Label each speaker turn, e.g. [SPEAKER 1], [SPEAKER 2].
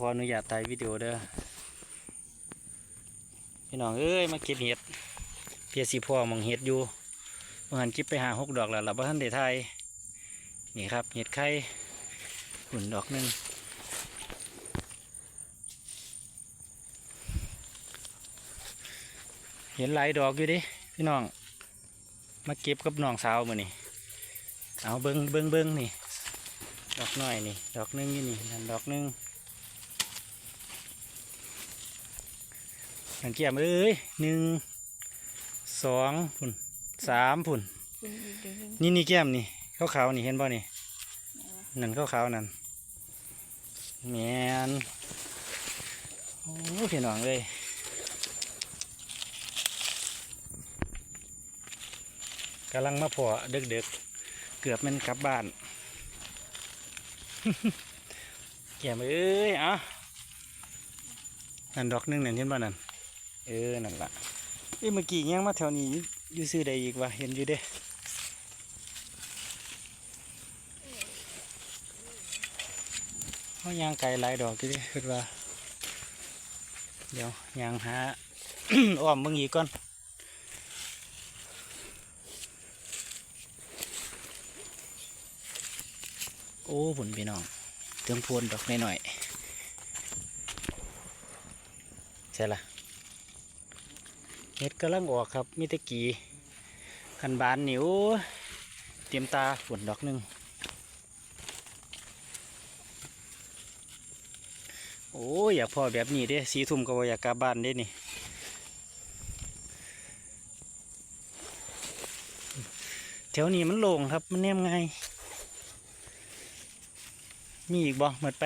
[SPEAKER 1] ขออนุญาตถ่ายวิดีโอเด้อพี่น้องเอ้ยมาเก็บเห็ดเพียสีพ่อมองเห็ดอยู่เมื่อหันคลิปไปหาหกดอกแล้วเราบ้านเดไทยนี่ครับเห็ดไข่หุ่นดอกหนึ่งเห็นหลายดอกอยู่ดิพี่น้อง มาเก็บกับน้องสาวมือนี่เอาเบิงเบิงเบิงนี่ ดอกน้อยนี่ ดอกหนึงอยู่นี่นั่นดอกหนึง หันเกียมเอ้ยหนึ่งสองผุนสามผุน
[SPEAKER 2] คุณอีกเดี๋ยวหนึ่ง
[SPEAKER 1] นี่นี่แก้มนี่ขาวขาวๆนี่เห็นป่ะนี่นั่นขาวขาวๆนั่นแมนโอ้พี่น้องเลยกำลังมาพอเด็กๆเกือบแมันกลับบ้านแก้มเอ้ยอะนั่นดอกหนึงนั่นเห็นป่ะนั่น เออ นั่นละเอ้เมื่อกี้ยังมาแถวนี้อยู่ซื้อใดอีกวะเห็นอยู่เด้เขายางไก่หลายดอกที่คิดว่า เดี๋ยวยางหาอ้อมมึงอีกก่อนโอ้ผุนพี่น้องเติมพวนดอกหน่อยๆใช่ละ เห็ดกำลังออกครับมีแตะกีขันบานนิ้วเตรียมตาฝนดอกหนึ่งโอ้ยอยากพอแบบนี้เด้สีทุ่มก็บ่อยากกลับบ้านเด้นี่แถวนี้มันโล่งครับมันแนมไงมีอีกบ่หมดไป